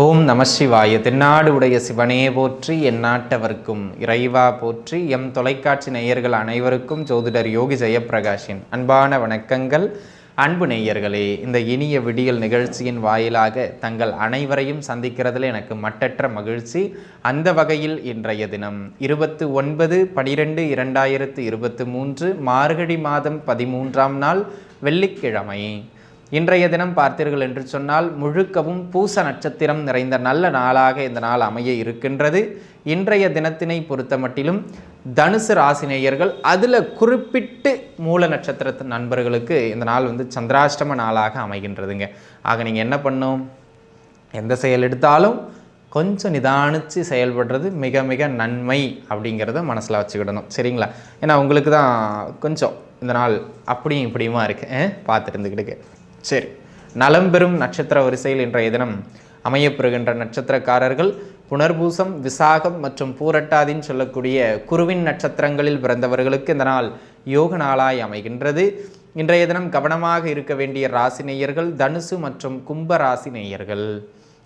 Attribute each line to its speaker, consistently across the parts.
Speaker 1: ஓம் நம சிவாய. தென்னாடு உடைய சிவனே போற்றி எந்நாட்டவர்க்கும் இறைவா போற்றி எம் தொலைக்காட்சி நேயர்கள் அனைவருக்கும் ஜோதிடர் யோகி ஜெயப்பிரகாஷின் அன்பான வணக்கங்கள். அன்பு நேயர்களே இந்த இனிய விடியல் நிகழ்ச்சியின் வாயிலாக தங்கள் அனைவரையும் சந்திக்கிறதுல எனக்கு மட்டற்ற மகிழ்ச்சி. அந்த வகையில் இன்றைய தினம் இருபத்து ஒன்பது பனிரெண்டு இரண்டாயிரத்து இருபத்து மூன்று மார்கழி மாதம் பதிமூன்றாம் நாள் வெள்ளிக்கிழமை. இன்றைய தினம் பார்த்தீர்கள் என்று சொன்னால் முழுக்கவும் பூச நட்சத்திரம் நிறைந்த நல்ல நாளாக இந்த நாள் அமைய இருக்கின்றது. இன்றைய தினத்தினை பொறுத்த மட்டிலும் தனுசு ராசினேயர்கள் அதில் குறிப்பிட்டு மூல நட்சத்திரத்து நண்பர்களுக்கு இந்த நாள் வந்து சந்திராஷ்டம நாளாக அமைகின்றதுங்க. ஆக நீங்கள் என்ன பண்ணும்? எந்த செயல் எடுத்தாலும் கொஞ்சம் நிதானித்து செயல்படுறது மிக மிக நன்மை அப்படிங்கிறத மனசில் வச்சுக்கிடணும். சரிங்களா? ஏன்னா உங்களுக்கு தான் கொஞ்சம் இந்த நாள் அப்படியும் இப்படியுமா இருக்குது அஹ், பார்த்துட்டு இருந்துக்கிட்டு சரி. நலம் பெறும் நட்சத்திர வரிசையில் இன்றைய தினம் அமையப்பெறுகின்ற நட்சத்திரக்காரர்கள் புனர்பூசம் விசாகம் மற்றும் பூரட்டாதின்னு சொல்லக்கூடிய குருவின் நட்சத்திரங்களில் பிறந்தவர்களுக்கு இந்த நாள் யோக நாளாய் அமைகின்றது. இன்றைய தினம் கவனமாக இருக்க வேண்டிய ராசி நேயர்கள் தனுசு மற்றும் கும்ப ராசி நேயர்கள்.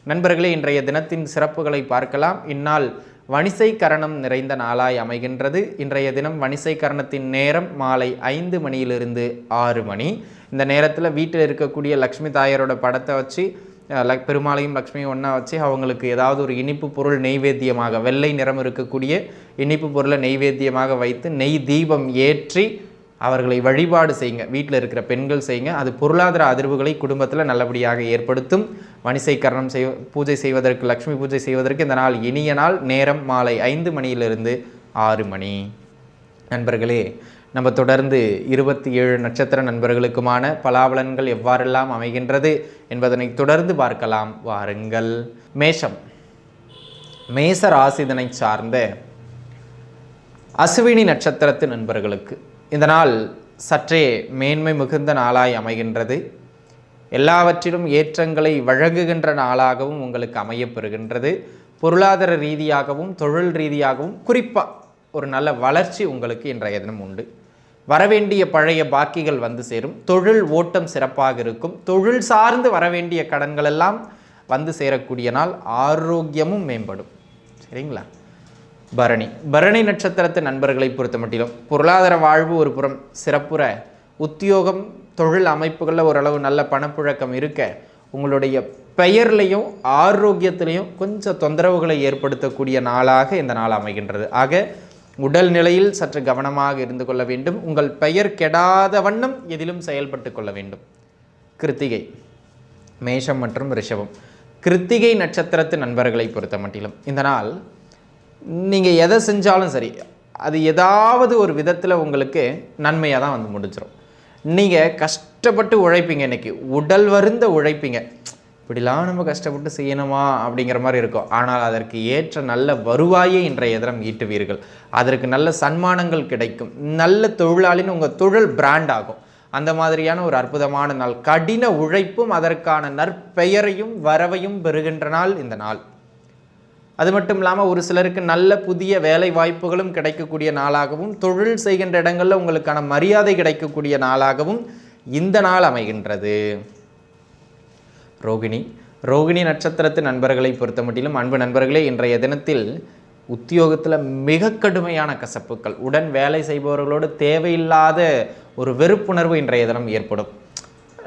Speaker 1: நண்பர்களே இன்றைய தினத்தின் சிறப்புகளை பார்க்கலாம். இந்நாள் வணிசை கரணம் நிறைந்த நாளாய் அமைகின்றது. இன்றைய தினம் வணிசை கரணத்தின் நேரம் மாலை ஐந்து மணியிலிருந்து ஆறு மணி. இந்த நேரத்தில் வீட்டில் இருக்கக்கூடிய லக்ஷ்மி தாயாரோட படத்தை வச்சு பெருமாளையும் லக்ஷ்மியும் ஒன்றா வச்சு அவங்களுக்கு ஏதாவது ஒரு இனிப்பு பொருள் நெய்வேத்தியமாக வெள்ளை நிறம் இருக்கக்கூடிய இனிப்பு பொருளை நெய்வேத்தியமாக வைத்து நெய் தீபம் ஏற்றி அவர்களை வழிபாடு செய்யுங்க. வீட்டில் இருக்கிற பெண்கள் செய்யுங்க. அது பொருளாதார அதிர்வுகளை குடும்பத்தில் நல்லபடியாக ஏற்படுத்தும். மணிசை கரணம் செய் பூஜை செய்வதற்கு லக்ஷ்மி பூஜை செய்வதற்கு இந்த நாள் இனிய நாள். நேரம் மாலை ஐந்து மணியிலிருந்து ஆறு மணி. நண்பர்களே நம்ம தொடர்ந்து இருபத்தி ஏழு நட்சத்திர நண்பர்களுக்குமான பலாபலன்கள் எவ்வாறெல்லாம் அமைகின்றது என்பதனை தொடர்ந்து பார்க்கலாம். வாருங்கள். மேஷம். மேச ராசிதனை சார்ந்த அசுவினி நட்சத்திரத்து நண்பர்களுக்கு. இந்த நாள் சற்றே மேன்மை மிகுந்த நாளாய் அமைகின்றது. எல்லாவற்றிலும் ஏற்றங்களை வழங்குகின்ற நாளாகவும் உங்களுக்கு அமையப்பெறுகின்றது பொருளாதார ரீதியாகவும் தொழில் ரீதியாகவும் குறிப்பாக ஒரு நல்ல வளர்ச்சி உங்களுக்கு இன்றைய தினம் உண்டு. வரவேண்டிய பழைய பாக்கிகள் வந்து சேரும். தொழில் ஓட்டம் சிறப்பாக இருக்கும். தொழில் சார்ந்து வரவேண்டிய கடன்கள் எல்லாம் வந்து சேரக்கூடிய நாள். ஆரோக்கியமும் மேம்படும். சரிங்களா? பரணி. பரணி நட்சத்திரத்து நண்பர்களை பொறுத்த மட்டிலும் பொருளாதார வாழ்வு ஒரு புறம் சிறப்புற உத்தியோகம் தொழில் அமைப்புகளில் ஓரளவு நல்ல பணப்புழக்கம் இருக்க உங்களுடைய பெயர்லையும் ஆரோக்கியத்திலையும் கொஞ்சம் தொந்தரவுகளை ஏற்படுத்தக்கூடிய நாளாக இந்த நாள் அமைகின்றது. ஆக உடல் நிலையில் சற்று கவனமாக இருந்து கொள்ள வேண்டும். உங்கள் பெயர் கெடாத வண்ணம் எதிலும் செயல்பட்டு கொள்ள வேண்டும். கிருத்திகை மேஷம் மற்றும் ரிஷபம். கிருத்திகை நட்சத்திரத்து நண்பர்களை பொறுத்த மட்டிலும் இந்த நாள் நீங்கள் எதை செஞ்சாலும் சரி அது ஏதாவது ஒரு விதத்தில் உங்களுக்கு நன்மையாக தான் வந்து முடிஞ்சிடும் நீங்கள் கஷ்டப்பட்டு உழைப்பீங்க இன்றைக்கி உடல் வருந்த உழைப்பீங்க. இப்படிலாம் நம்ம கஷ்டப்பட்டு செய்யணுமா அப்படிங்கிற மாதிரி இருக்கும். ஆனால் அதற்கு ஏற்ற நல்ல வருவாயை இன்றைய தினம் ஈட்டுவீர்கள். அதற்கு நல்ல சன்மானங்கள் கிடைக்கும். நல்ல தொழிலாளின்னு உங்கள் தொழில் பிராண்ட் ஆகும். அந்த மாதிரியான ஒரு அற்புதமான நாள். கடின உழைப்பும் அதற்கான நற்பெயரையும் வரவையும் பெறுகின்ற நாள் இந்த நாள். அது மட்டும் இல்லாமல் ஒரு சிலருக்கு நல்ல புதிய வேலை வாய்ப்புகளும் கிடைக்கக்கூடிய நாளாகவும் தொழில் செய்கின்ற இடங்களில் உங்களுக்கான மரியாதை கிடைக்கக்கூடிய நாளாகவும் இந்த நாள் அமைகின்றது. ரோகிணி ரோகிணி நட்சத்திரத்து நண்பர்களை பொறுத்த மட்டிலும் அன்பு நண்பர்களே இன்றைய தினத்தில் உத்தியோகத்தில் மிக கடுமையான கசப்புக்கள். உடன் வேலை செய்பவர்களோடு தேவையில்லாத ஒரு வெறுப்புணர்வு இன்றைய தினம் ஏற்படும்.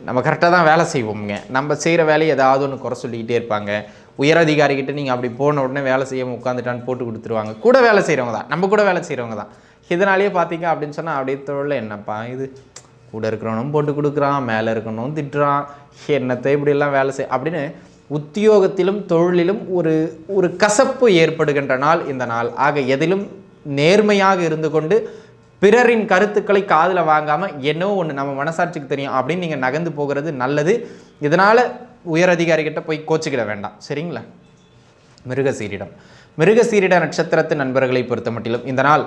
Speaker 1: நம்ம கரெக்டாக தான் வேலை செய்வோம்ங்க. நம்ம செய்கிற வேலையை ஏதாவது ஒன்று குறை சொல்லிக்கிட்டே இருப்பாங்க. உயரதிகாரிகிட்ட நீங்கள் அப்படி போன உடனே வேலை செய்யாமல் உட்காந்துட்டான்னு போட்டு கொடுத்துருவாங்க. கூட வேலை செய்கிறவங்க தான். நம்ம கூட வேலை செய்கிறவங்க தான். இதனாலேயே பார்த்தீங்க அப்படின்னு சொன்னால் அப்படியே தொழில் என்னப்பா இது? கூட இருக்கிறவனும் போட்டு கொடுக்குறான் மேலே இருக்கணும் திட்டுறான். என்னத்தை இப்படிலாம் வேலை செய் அப்படின்னு உத்தியோகத்திலும் தொழிலிலும் ஒரு ஒரு கசப்பு ஏற்படுகின்ற நாள் இந்த நாள். ஆக எதிலும் நேர்மையாக இருந்து கொண்டு பிறரின் கருத்துக்களை காதில் வாங்காமல் என்னோ ஒன்று நம்ம மனசாட்சிக்கு தெரியும் அப்படின்னு நீங்கள் நகர்ந்து போகிறது நல்லது. இதனால் உயரதிகாரிகிட்ட போய் கோச்சிக்கிட வேண்டாம். சரிங்களா? மிருகசீரிடம். மிருகசீரிட நட்சத்திரத்து நண்பர்களை பொறுத்த மட்டிலும் இந்த நாள்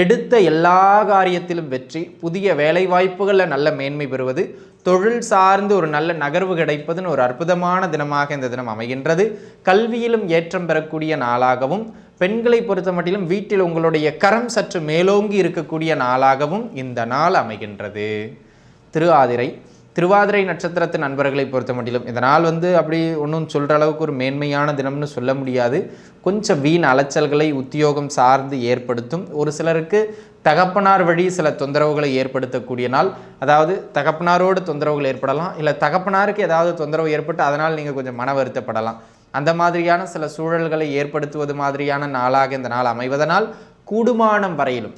Speaker 1: எடுத்த எல்லா காரியத்திலும் வெற்றி புதிய வேலைவாய்ப்புகளில் நல்ல மேன்மை பெறுவது தொழில் சார்ந்து ஒரு நல்ல நகர்வு கிடைப்பதுன்னு ஒரு அற்புதமான தினமாக இந்த தினம் அமைகின்றது. கல்வியிலும் ஏற்றம் பெறக்கூடிய நாளாகவும் பெண்களை பொறுத்த மட்டிலும் வீட்டில் உங்களுடைய கரம் சற்று மேலோங்கி இருக்கக்கூடிய நாளாகவும் இந்த நாள் அமைகின்றது. திரு ஆதிரை திருவாதிரை நட்சத்திரத்து நண்பர்களை பொறுத்த மட்டிலும் இந்த நாள் வந்து அப்படி ஒன்றும் சொல்கிற அளவுக்கு ஒரு மேன்மையான தினம்னு சொல்ல முடியாது. கொஞ்சம் வீண் அலைச்சல்களை உத்தியோகம் சார்ந்து ஏற்படுத்தும். ஒரு சிலருக்கு தகப்பனார் வழி சில தொந்தரவுகளை ஏற்படுத்தக்கூடிய நாள். அதாவது தகப்பனாரோடு தொந்தரவுகள் ஏற்படலாம். இல்லை தகப்பனாருக்கு ஏதாவது தொந்தரவு ஏற்பட்டு அதனால் நீங்கள் கொஞ்சம் மன வருத்தப்படலாம். அந்த மாதிரியான சில சூழல்களை ஏற்படுத்துவது மாதிரியான நாளாக இந்த நாள் அமைவதனால் கூடுமானம் வரையிலும்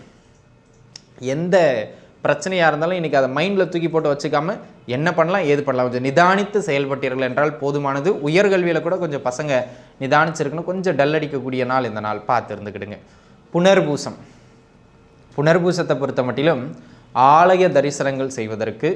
Speaker 1: எந்த பிரச்சனையாக இருந்தாலும் இன்றைக்கி அதை மைண்டில் தூக்கி போட்டு வச்சுக்காம என்ன பண்ணலாம் ஏது பண்ணலாம்? கொஞ்சம் நிதானித்து செயல்பட்டீர்கள் என்றால் போதுமானது. உயர்கல்வியில் கூட கொஞ்சம் பசங்க நிதானிச்சிருக்கணும். கொஞ்சம் டல் அடிக்கக்கூடிய நாள் இந்த நாள் பார்த்து இருந்துக்கிடுங்க. புனர்பூசம். புனர்பூசத்தை பொறுத்த மட்டிலும் ஆலய தரிசனங்கள் செய்வதற்கு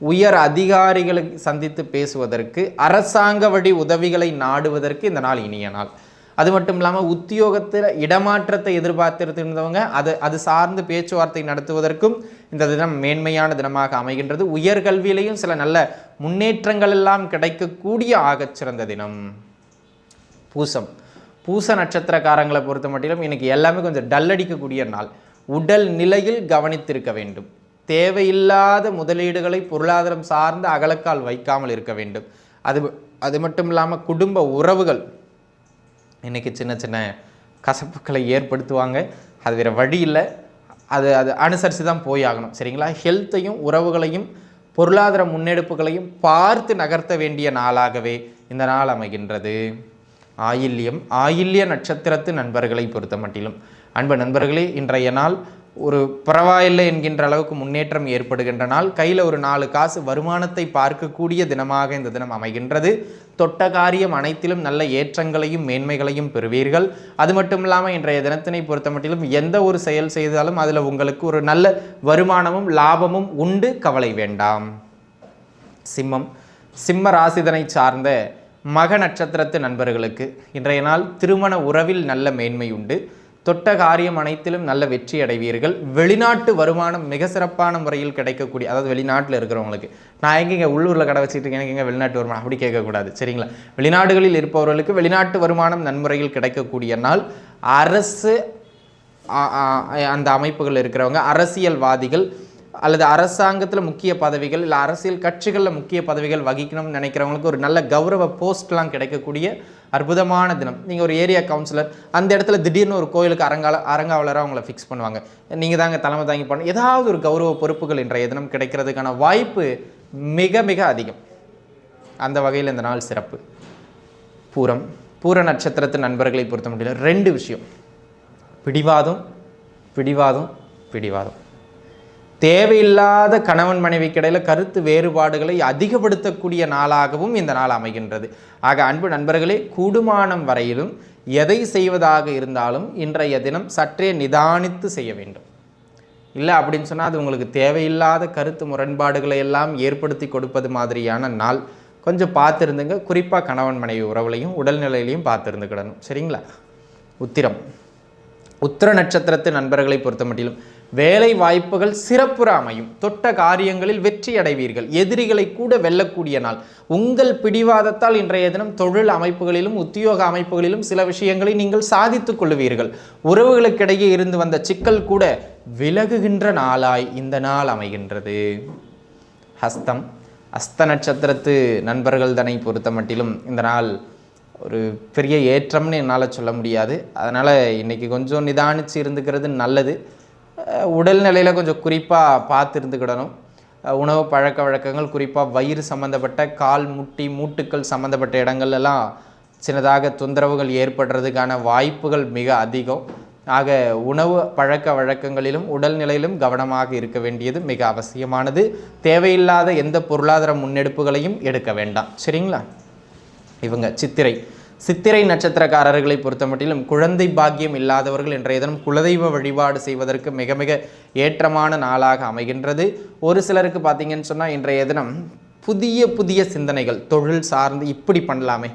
Speaker 1: உயர் அதிகாரிகளை சந்தித்து பேசுவதற்கு அரசாங்க வழி உதவிகளை நாடுவதற்கு இந்த நாள் இனிய நாள். அது மட்டும் இல்லாமல் உத்தியோகத்தில் இடமாற்றத்தை எதிர்பார்த்திருந்தவங்க அது அது சார்ந்து பேச்சுவார்த்தை நடத்துவதற்கும் இந்த தினம் மேன்மையான தினமாக அமைகின்றது. உயர்கல்வியிலையும் சில நல்ல முன்னேற்றங்கள் எல்லாம் கிடைக்கக்கூடிய ஆகச்சிறந்த தினம். பூசம். பூச நட்சத்திரக்காரங்களை பொறுத்த மட்டிலும் இன்னைக்கு எல்லாமே கொஞ்சம் டல்லடிக்கக்கூடிய நாள். உடல் நிலையில் கவனித்திருக்க வேண்டும். தேவையில்லாத முதலீடுகளை பொருளாதாரம் சார்ந்த அகலக்கால் வைக்காமல் இருக்க வேண்டும். அது அது மட்டும் இல்லாமல் குடும்ப உறவுகள் இன்றைக்கி சின்ன சின்ன கசப்புக்களை ஏற்படுத்துவாங்க. அது வேறு வழி இல்லை. அது அது அனுசரித்து தான் போய் ஆகணும். சரிங்களா? ஹெல்த்தையும் உறவுகளையும் பொருளாதார முன்னெடுப்புகளையும் பார்த்து நகர்த்த வேண்டிய நாளாகவே இந்த நாள் அமைகின்றது. ஆயில்யம் ஆயில்ய நட்சத்திரத்து நண்பர்களை பொறுத்த மட்டிலும். அன்பு நண்பர்களே இன்றைய நாள் ஒரு பரவாயில்லை என்கின்ற அளவுக்கு முன்னேற்றம் ஏற்படுகின்ற நாள். கையில் ஒரு நாலு காசு வருமானத்தை பார்க்கக்கூடிய தினமாக இந்த தினம் அமைகின்றது. தொட்ட காரியம் அனைத்திலும் நல்ல ஏற்றங்களையும் மேன்மைகளையும் பெறுவீர்கள். அது மட்டும் இல்லாமல் இன்றைய தினத்தினை பொறுத்த மட்டிலும் எந்த ஒரு செயல் செய்தாலும் அதில் உங்களுக்கு ஒரு நல்ல வருமானமும் லாபமும் உண்டு. கவலை வேண்டாம். சிம்மம். சிம்ம ராசிதனை சார்ந்த மக நட்சத்திரத்து நண்பர்களுக்கு இன்றைய நாள் திருமண உறவில் நல்ல மேன்மை உண்டு. தொட்ட காரியம் அனைத்திலும் நல்ல வெற்றி அடைவீர்கள். வெளிநாட்டு வருமானம் மிக சிறப்பான முறையில் கிடைக்கக்கூடிய அதாவது வெளிநாட்டில் இருக்கிறவங்களுக்கு. நான் எங்கேங்க உள்ளூரில் கடை வச்சுட்டு இருக்கேன் எனக்கு வெளிநாட்டு வருமானம் அப்படி கேட்கக்கூடாது சரிங்களா? வெளிநாடுகளில் இருப்பவர்களுக்கு வெளிநாட்டு வருமானம் நன்முறையில் கிடைக்கக்கூடிய நாள் அரசு அந்த அமைப்புகள் இருக்கிறவங்க அரசியல்வாதிகள் அல்லது அரசாங்கத்தில் முக்கிய பதவிகள் இல்லை அரசியல் கட்சிகளில் முக்கிய பதவிகள் வகிக்கணும்னு நினைக்கிறவங்களுக்கு ஒரு நல்ல கௌரவ போஸ்ட்லாம் கிடைக்கக்கூடிய அற்புதமான தினம். நீங்கள் ஒரு ஏரியா கவுன்சிலர் அந்த இடத்துல திடீர்னு ஒரு கோயிலுக்கு அரங்கால அரங்காவலராக அவங்கள ஃபிக்ஸ் பண்ணுவாங்க. நீங்கள் தாங்க தலைமை தாங்கி பண்ண ஏதாவது ஒரு கௌரவ பொறுப்புகள் இன்றைய தினம் கிடைக்கிறதுக்கான வாய்ப்பு மிக மிக அதிகம். அந்த வகையில் இந்த நாள் சிறப்பு. பூரம் பூர நட்சத்திரத்து நண்பர்களை பொறுத்த முடியல ரெண்டு விஷயம். பிடிவாதம் பிடிவாதம் பிடிவாதம். தேவையில்லாத கணவன் மனைவிக்கிடையில் கருத்து வேறுபாடுகளை அதிகப்படுத்தக்கூடிய நாளாகவும் இந்த நாள் அமைகின்றது. ஆக அன்பு நண்பர்களே கூடுமானம் வரையிலும் எதை செய்வதாக இருந்தாலும் இன்றைய தினம் சற்றே நிதானித்து செய்ய வேண்டும். இல்லை அப்படின்னு சொன்னால் அது உங்களுக்கு தேவையில்லாத கருத்து முரண்பாடுகளை எல்லாம் ஏற்படுத்தி கொடுப்பது மாதிரியான நாள். கொஞ்சம் பார்த்துருந்துங்க. குறிப்பாக கணவன் மனைவி உறவுலையும் உடல்நிலையிலையும் பார்த்துருந்துக்கிடணும் சரிங்களா? உத்திரம். உத்திர நட்சத்திரத்து நண்பர்களை பொறுத்த மட்டிலும் வேலை வாய்ப்புகள் சிறப்புற அமையும். தொட்ட காரியங்களில் வெற்றி அடைவீர்கள் எதிரிகளை கூட வெல்லக்கூடிய நாள். உங்கள் பிடிவாதத்தால் இன்றைய தினம் தொழில் அமைப்புகளிலும் உத்தியோக அமைப்புகளிலும் சில விஷயங்களை நீங்கள் சாதித்துக் கொள்வீர்கள் உறவுகளுக்கிடையே இருந்து வந்த சிக்கல் கூட விலகுகின்ற நாளாய் இந்த நாள் அமைகின்றது. ஹஸ்தம். அஸ்த நட்சத்திரத்து நண்பர்கள் தனை பொறுத்த மட்டிலும் இந்த நாள் ஒரு பெரிய ஏற்றம்னு என்னால் சொல்ல முடியாது. அதனால் இன்றைக்கி கொஞ்சம் நிதானித்து இருந்துக்கிறது நல்லது. உடல்நிலையில் கொஞ்சம் குறிப்பாக பார்த்து இருந்துக்கிடணும் உணவு பழக்க வழக்கங்கள் குறிப்பாக வயிறு சம்மந்தப்பட்ட கால் முட்டி மூட்டுக்கள் சம்மந்தப்பட்ட இடங்கள்லாம் சின்னதாக தொந்தரவுகள் ஏற்படுறதுக்கான வாய்ப்புகள் மிக அதிகம். ஆக உணவு பழக்க வழக்கங்களிலும் உடல்நிலையிலும் கவனமாக இருக்க வேண்டியது மிக அவசியமானது. தேவையில்லாத எந்த பொருளாதார முன்னெடுப்புகளையும் எடுக்க வேண்டாம். சரிங்களா? இவங்க சித்திரை. சித்திரை நட்சத்திரக்காரர்களை பொறுத்த மட்டிலும் குழந்தை பாக்கியம் இல்லாதவர்கள் இன்றைய தினம் குலதெய்வ வழிபாடு செய்வதற்கு மிக மிக ஏற்றமான நாளாக அமைகின்றது. ஒரு சிலருக்கு பார்த்தீங்கன்னு சொன்னால் இன்றைய தினம் புதிய புதிய சிந்தனைகள் தொழில் சார்ந்து இப்படி பண்ணலாமே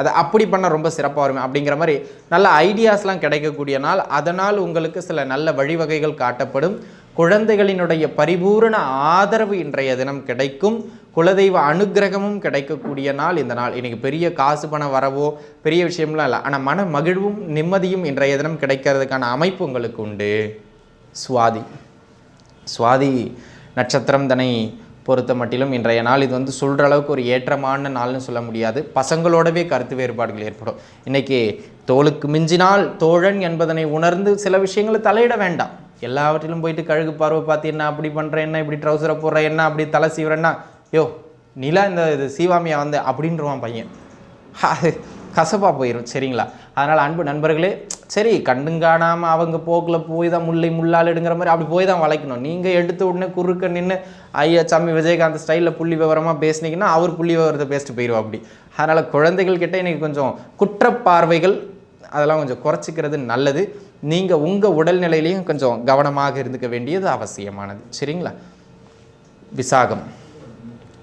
Speaker 1: அதை அப்படி பண்ண ரொம்ப சிறப்பாக வருமே அப்படிங்கிற மாதிரி நல்ல ஐடியாஸ்லாம் கிடைக்கக்கூடிய நாள். அதனால் உங்களுக்கு சில நல்ல வழிவகைகள் காட்டப்படும். குழந்தைகளினுடைய பரிபூரண ஆதரவு இன்றைய தினம் கிடைக்கும். குலதெய்வ அனுக்கிரகமும் கிடைக்கக்கூடிய நாள் இந்த நாள். இன்றைக்கி பெரிய காசு பணம் வரவோ பெரிய விஷயம்லாம் இல்லை. ஆனால் மன மகிழ்வும் நிம்மதியும் இன்றைய தினம் கிடைக்கிறதுக்கான அமைப்பு உங்களுக்கு உண்டு. சுவாதி. சுவாதி நட்சத்திரம் தன்னை பொறுத்த மட்டிலும் இன்றைய நாள் இது வந்து சொல்கிற அளவுக்கு ஒரு ஏற்றமான நாள்னு சொல்ல முடியாது. பசங்களோடவே கருத்து வேறுபாடுகள் ஏற்படும். இன்றைக்கி தோளுக்கு மிஞ்சினால் தோழன் என்பதனை உணர்ந்து சில விஷயங்களை தலையிட வேண்டாம். எல்லாவற்றிலும் போயிட்டு கழுகு பார்வை பார்த்து என்ன அப்படி பண்ணுறேன் என்ன இப்படி ட்ரௌசரை போடுறேன் என்ன அப்படி தலை சீவுறேன்னா யோ நிலா இந்த இது சீவாமியா வந்து அப்படின்றவான் பையன். அது கசப்பாக போயிடும் சரிங்களா? அதனால் அன்பு நண்பர்களே சரி கண்டுங்காணாமல் அவங்க போக்கில் போய் தான் முல்லை முள்ளால் எடுங்கிற மாதிரி அப்படி போய் தான் வளைக்கணும். நீங்கள் எடுத்த உடனே குறுக்க நின்று ஐயா சாமி விஜயகாந்த் ஸ்டைலில் புள்ளி விவரமாக பேசினீங்கன்னா அவர் புள்ளி விவரத்தை பேசிட்டு போயிடுவா அப்படி. அதனால் குழந்தைகள் கிட்டே எனக்கு கொஞ்சம் குற்றப்பார்வைகள் அதெல்லாம் கொஞ்சம் குறைச்சிக்கிறது நல்லது. நீங்கள் உங்கள் உடல்நிலையிலையும் கொஞ்சம் கவனமாக இருந்துக்க வேண்டியது அவசியமானது சரிங்களா? விசாகம்.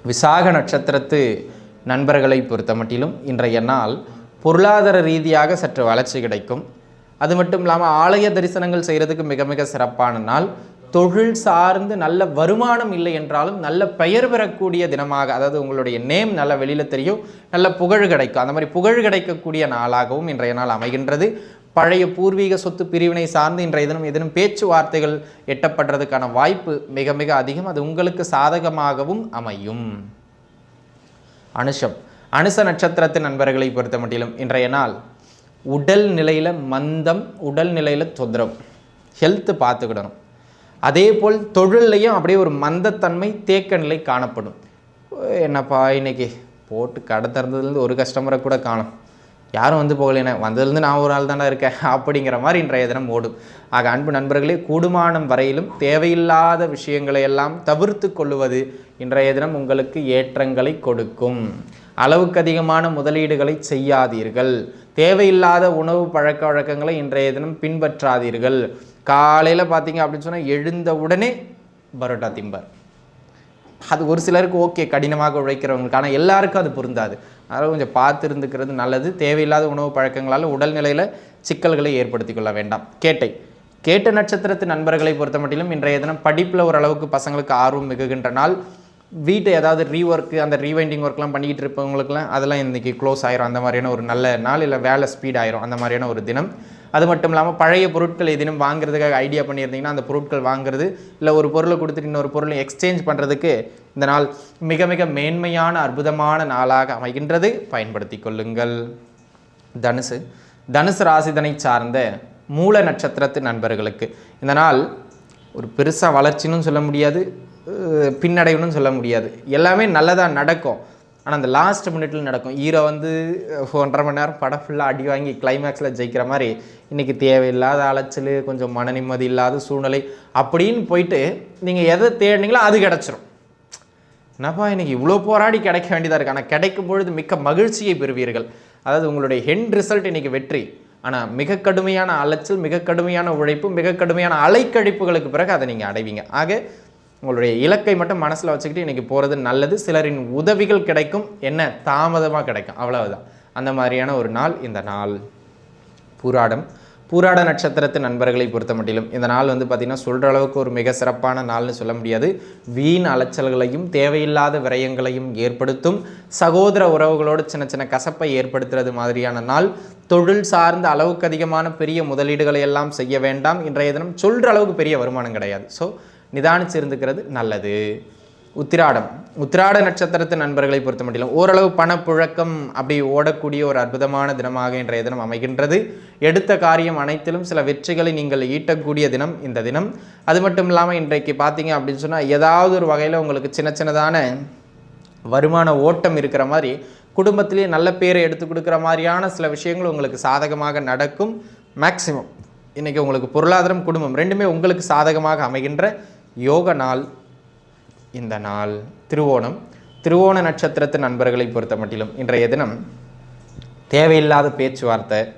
Speaker 1: விசாக நட்சத்திரத்து நண்பர்களை பொறுத்த மட்டிலும் இன்றைய நாள் பொருளாதார ரீதியாக சற்று வளர்ச்சி கிடைக்கும். அது மட்டும் இல்லாமல் ஆலய தரிசனங்கள் செய்கிறதுக்கு மிக மிக சிறப்பான நாள். தொழில் சார்ந்து நல்ல வருமானம் இல்லை என்றாலும் நல்ல பெயர் பெறக்கூடிய தினமாக அதாவது உங்களுடைய நேம் நல்ல வெளியில் தெரியும் நல்ல புகழ் கிடைக்கும். அந்த மாதிரி புகழ் கிடைக்கக்கூடிய நாளாகவும் இன்றைய நாள் அமைகின்றது. பழைய பூர்வீக சொத்து பிரிவினை சார்ந்து இன்றைய தினம் எதனும் பேச்சுவார்த்தைகள் எட்டப்படுறதுக்கான வாய்ப்பு மிக மிக அதிகம். அது உங்களுக்கு சாதகமாகவும் அமையும். அனுஷம். அனுச நட்சத்திரத்தின் நண்பர்களை பொறுத்த மட்டிலும் இன்றைய நாள் உடல் நிலையில் மந்தம் உடல் நிலையில் தொந்தரவு. ஹெல்த்து பார்த்துக்கிடணும். அதே போல் தொழில்லையும் அப்படியே ஒரு மந்தத்தன்மை தேக்க நிலை காணப்படும். என்னப்பா இன்னைக்கு போட்டு கடை திறந்ததுலேருந்து ஒரு கஸ்டமரை கூட காணும். யாரும் வந்து போகலைன்னா வந்ததுலேருந்து நான் ஒரு ஆள் தானே இருக்கேன் அப்படிங்கிற மாதிரி இன்றைய தினம் ஓடும். ஆக அன்பு நண்பர்களே கூடுமானம் வரையிலும் தேவையில்லாத விஷயங்களை எல்லாம் தவிர்த்து கொள்ளுவது இன்றைய தினம் உங்களுக்கு ஏற்றங்களை கொடுக்கும். அளவுக்கு அதிகமான முதலீடுகளை செய்யாதீர்கள். தேவையில்லாத உணவு பழக்க வழக்கங்களை இன்றைய தினம் பின்பற்றாதீர்கள். காலையில் பார்த்தீங்க அப்படின்னு சொன்னால் எழுந்த உடனே பரோட்டா திம்பர். அது ஒரு சிலருக்கு ஓகே கடினமாக உழைக்கிறவங்களுக்கு. ஆனால் எல்லாருக்கும் அது பொருந்தாது. அதனால் கொஞ்சம் பார்த்து இருந்துக்கிறது நல்லது. தேவையில்லாத உணவு பழக்கங்களால் உடல்நிலையில் சிக்கல்களை ஏற்படுத்தி கொள்ள வேண்டாம். கேட்டை. கேட்ட நட்சத்திரத்து நண்பர்களை பொறுத்த மட்டிலும் இன்றைய தினம் படிப்பில் ஓரளவுக்கு பசங்களுக்கு ஆர்வம் மிகுகின்ற நாள். வீட்டை ஏதாவது ரீஒர்க்கு அந்த ரீவைண்டிங் ஒர்க்லாம் பண்ணிக்கிட்டு இருப்பவங்களுக்குலாம் அதெல்லாம் இன்றைக்கி க்ளோஸ் ஆயிரும். அந்த மாதிரியான ஒரு நல்ல நாள் இல்லை வேலை ஸ்பீட் ஆயிரும். அந்த மாதிரியான ஒரு தினம். அது மட்டும் இல்லாமல் பழைய பொருட்கள் எதினும் வாங்குறதுக்காக ஐடியா பண்ணியிருந்தீங்கன்னா அந்த பொருட்கள் வாங்குறது இல்லை ஒரு பொருளை கொடுத்துட்டு இன்னொரு பொருளை எக்ஸ்சேஞ்ச் பண்ணுறதுக்கு இந்த நாள் மிக மிக மேன்மையான அற்புதமான நாளாக அமைகின்றது. பயன்படுத்தி கொள்ளுங்கள். தனுசு. தனுசு ராசிதனை சார்ந்த மூல நட்சத்திரத்து நண்பர்களுக்கு இந்த நாள் ஒரு பெருசாக வளர்ச்சின்னு சொல்ல முடியாது பின்னடைவுன்னு சொல்ல முடியாது. எல்லாமே நல்லதாக நடக்கும். ஆனால் அந்த லாஸ்ட் மினிட்ல நடக்கும். ஹீரோ வந்து ஒன்றரை மணி நேரம் படம் ஃபுல்லாக அடி வாங்கி கிளைமேக்ஸில் ஜெயிக்கிற மாதிரி இன்றைக்கி தேவையில்லாத அலைச்சல் கொஞ்சம் மன நிம்மதி இல்லாத சூழ்நிலை அப்படின்னு போயிட்டு நீங்கள் எதை தேடினீங்களோ அது கிடச்சிரும். என்னப்பா இன்னைக்கு இவ்வளோ போராடி கிடைக்க வேண்டியதாக இருக்குது ஆனால் கிடைக்கும் பொழுது மிக்க மகிழ்ச்சியை பெறுவீர்கள். அதாவது உங்களுடைய ஹெண்ட் ரிசல்ட் இன்றைக்கி வெற்றி. ஆனால் மிக கடுமையான அலைச்சல் மிக கடுமையான உழைப்பு மிக கடுமையான அலைக்கழிப்புகளுக்கு பிறகு அதை நீங்கள் அடைவீங்க. ஆக உங்களுடைய இலக்கை மட்டும் மனசில் வச்சுக்கிட்டு இன்றைக்கி போகிறது நல்லது. சிலரின் உதவிகள் கிடைக்கும். என்ன? தாமதமாக கிடைக்கும். அவ்வளவுதான். அந்த மாதிரியான ஒரு நாள் இந்த நாள். பூராடம். பூராட நட்சத்திரத்து நண்பர்களை பொறுத்த மட்டிலும் இந்த நாள் வந்து பார்த்திங்கன்னா சொல்கிற அளவுக்கு ஒரு மிக சிறப்பான நாள்னு சொல்ல முடியாது. வீண் அலைச்சல்களையும் தேவையில்லாத விரயங்களையும் ஏற்படுத்தும். சகோதர உறவுகளோடு சின்ன சின்ன கசப்பை ஏற்படுத்துறது மாதிரியான நாள். தொழில் சார்ந்த அளவுக்கு அதிகமான பெரிய முதலீடுகளை எல்லாம் செய்ய வேண்டாம். இன்றைய தினம் சொல்கிற அளவுக்கு பெரிய வருமானம் கிடையாது. ஸோ நிதானிச்சு இருந்துக்கிறது நல்லது. உத்திராடம். உத்திராட நட்சத்திரத்து நண்பர்களை பொறுத்த மட்டும் ஓரளவு பணப்புழக்கம் அப்படி ஓடக்கூடிய ஒரு அற்புதமான தினமாக இன்றைய தினம் அமைகின்றது. எடுத்த காரியம் அனைத்திலும் சில வெற்றிகளை நீங்கள் ஈட்டக்கூடிய தினம் இந்த தினம். அது மட்டும் இல்லாமல் இன்றைக்கு பார்த்தீங்க அப்படின்னு சொன்னால் ஏதாவது ஒரு வகையில் உங்களுக்கு சின்ன சின்னதான வருமான ஓட்டம் இருக்கிற மாதிரி குடும்பத்திலேயே நல்ல பேரை எடுத்து கொடுக்குற மாதிரியான சில விஷயங்கள் உங்களுக்கு சாதகமாக நடக்கும். மேக்சிமம் இன்றைக்கி உங்களுக்கு பொருளாதாரம் குடும்பம் ரெண்டுமே உங்களுக்கு சாதகமாக அமைகின்ற யோக நாள் இந்த நாள் திருவோணம். திருவோண நட்சத்திரத்து நண்பர்களை பொறுத்த மட்டிலும் இன்றைய தினம் தேவையில்லாத பேச்சுவார்த்தை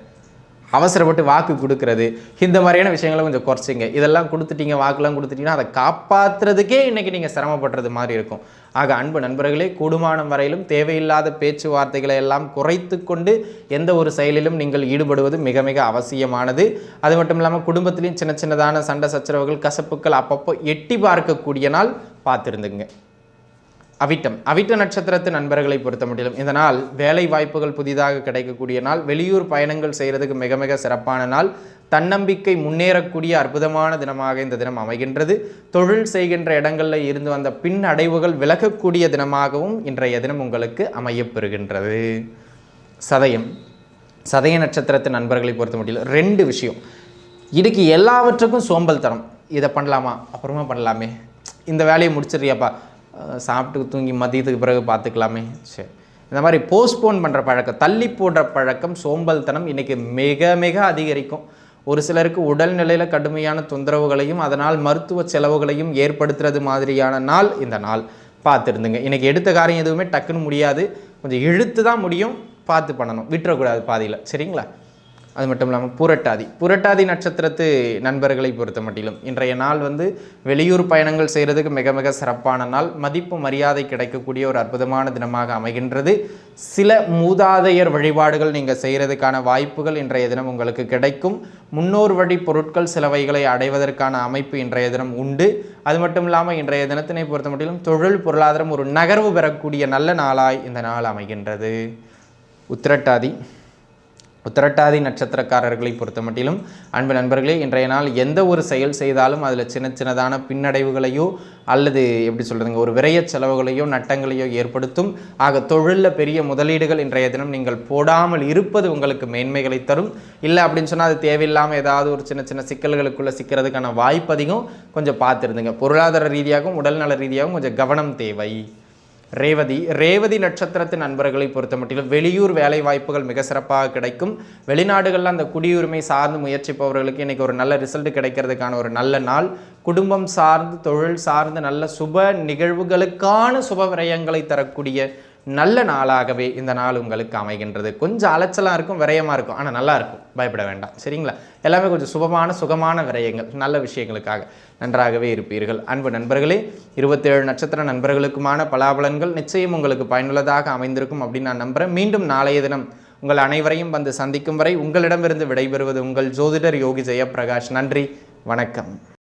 Speaker 1: அவசரப்பட்டு வாக்கு கொடுக்கறது. இந்த மாதிரியான விஷயங்களை கொஞ்சம் குறைச்சிங்க. இதெல்லாம் கொடுத்துட்டீங்க வாக்குலாம் கொடுத்துட்டீங்கன்னா அதை காப்பாற்றுறதுக்கே இன்றைக்கி நீங்கள் சிரமப்படுறது மாதிரி இருக்கும். ஆக அன்பு நண்பர்களே கூடுமானம் வரையிலும் தேவையில்லாத பேச்சுவார்த்தைகளை எல்லாம் குறைத்து கொண்டு எந்த ஒரு செயலிலும் நீங்கள் ஈடுபடுவது மிக மிக அவசியமானது. அது மட்டும் இல்லாமல் குடும்பத்திலையும் சின்ன சின்னதான சண்டை சச்சரவுகள் கசப்புக்கள் அப்பப்போ எட்டி பார்க்கக்கூடிய நாள் பார்த்துருந்துங்க. அவிட்டம். அவிட்ட நட்சத்திரத்து நண்பர்களை பொறுத்த முடியும் இந்த நாள் வேலை வாய்ப்புகள் புதிதாக கிடைக்கக்கூடிய நாள் வெளியூர் பயணங்கள் செய்கிறதுக்கு மிக மிக சிறப்பான நாள். தன்னம்பிக்கை முன்னேறக்கூடிய அற்புதமான தினமாக இந்த தினம் அமைகின்றது. தொழில் செய்கின்ற இடங்களில் இருந்து வந்த பின் அடைவுகள் விலகக்கூடிய தினமாகவும் இன்றைய தினம் உங்களுக்கு அமையப்பெறுகின்றது சதயம். சதய நட்சத்திரத்து நண்பர்களை பொறுத்த முடியல ரெண்டு விஷயம். இதுக்கு எல்லாவற்றுக்கும் சோம்பல் தரம் இதை பண்ணலாமா? அப்புறமா பண்ணலாமே. இந்த வேலையை முடிச்சிடுறியாப்பா? சாப்பிட்டு தூங்கி மதியத்துக்கு பிறகு பார்த்துக்கலாமே. சரி இந்த மாதிரி போஸ்ட்போன் பண்ணுற பழக்கம் தள்ளி போடுற பழக்கம் சோம்பல் தனம் இன்றைக்கி மிக மிக அதிகரிக்கும். ஒரு சிலருக்கு உடல்நிலையில் கடுமையான தொந்தரவுகளையும் அதனால் மருத்துவ செலவுகளையும் ஏற்படுத்துறது மாதிரியான நாள் இந்த நாள். பார்த்துருந்துங்க. இன்றைக்கி எடுத்த காரியம் எதுவுமே டக்குன்னு முடியாது. கொஞ்சம் இழுத்து தான் முடியும். பார்த்து பண்ணணும். விட்டுறக்கூடாது பாதியில். சரிங்களா? அது மட்டும் இல்லாமல் புரட்டாதி. புரட்டாதி நட்சத்திரத்து நண்பர்களை பொறுத்த மட்டிலும் இன்றைய நாள் வந்து வெளியூர் பயணங்கள் செய்கிறதுக்கு மிக மிக சிறப்பான நாள். மதிப்பு மரியாதை கிடைக்கக்கூடிய ஒரு அற்புதமான தினமாக அமைகின்றது. சில மூதாதையர் வழிபாடுகள் நீங்கள் செய்கிறதுக்கான வாய்ப்புகள் இன்றைய தினம் உங்களுக்கு கிடைக்கும். முன்னோர் வழி பொருட்கள் சிலவைகளை அடைவதற்கான அமைப்பு இன்றைய தினம் உண்டு. அது மட்டும் இல்லாமல் இன்றைய தினத்தினை பொறுத்த மட்டிலும் தொழில் பொருளாதாரம் ஒரு நகர்வு பெறக்கூடிய நல்ல நாளாய் இந்த நாள் அமைகின்றது. உத்திரட்டாதி. உத்திரட்டாதி நட்சத்திரக்காரர்களை பொறுத்த மட்டிலும் அன்பு நண்பர்களே இன்றைய நாள் எந்த ஒரு செயல் செய்தாலும் அதில் சின்ன சின்னதான பின்னடைவுகளையோ அல்லது எப்படி சொல்கிறதுங்க ஒரு விரைய செலவுகளையோ நட்டங்களையோ ஏற்படுத்தும். ஆக தொழிலில் பெரிய முதலீடுகள் இன்றைய தினம் நீங்கள் போடாமல் இருப்பது உங்களுக்கு மேன்மைகளை தரும். இல்லை அப்படின்னு சொன்னால் அது தேவையில்லாமல் ஏதாவது ஒரு சின்ன சின்ன சிக்கல்களுக்குள்ளே சிக்கிறதுக்கான வாய்ப்பு அதிகம். கொஞ்சம் பார்த்துருந்துங்க. பொருளாதார ரீதியாகவும் உடல்நல ரீதியாகவும் கொஞ்சம் கவனம் தேவை. ரேவதி ரேவதி நட்சத்திரத்தின் நண்பர்களை பொறுத்த மட்டிலும் வெளியூர் வேலை வாய்ப்புகள் மிக சிறப்பாக கிடைக்கும். வெளிநாடுகளில் அந்த குடியுரிமை சார்ந்து முயற்சிப்பவர்களுக்கு இன்றைக்கி ஒரு நல்ல ரிசல்ட் கிடைக்கிறதுக்கான ஒரு நல்ல நாள். குடும்பம் சார்ந்து தொழில் சார்ந்து நல்ல சுப நிகழ்வுகளுக்கான சுப விரயங்களை தரக்கூடிய நல்ல நாளாகவே இந்த நாள் உங்களுக்கு அமைகின்றது. கொஞ்சம் அலைச்சலாக இருக்கும் விரயமாக இருக்கும். ஆனால் நல்லா இருக்கும். பயப்பட வேண்டாம். சரிங்களா? எல்லாமே கொஞ்சம் சுபமான சுகமான விரயங்கள். நல்ல விஷயங்களுக்காக நன்றாகவே இருப்பீர்கள். அன்பு நண்பர்களே இருபத்தேழு நட்சத்திர நண்பர்களுக்குமான பலாபலன்கள் நிச்சயம் உங்களுக்கு பயனுள்ளதாக அமைந்திருக்கும் அப்படின்னு நான் நம்புகிறேன் மீண்டும் நாளைய தினம் உங்கள் அனைவரையும் வந்து சந்திக்கும் வரை உங்களிடமிருந்து விடைபெறுவது உங்கள் ஜோதிடர் யோகி ஜெயபிரகாஷ் நன்றி. வணக்கம்.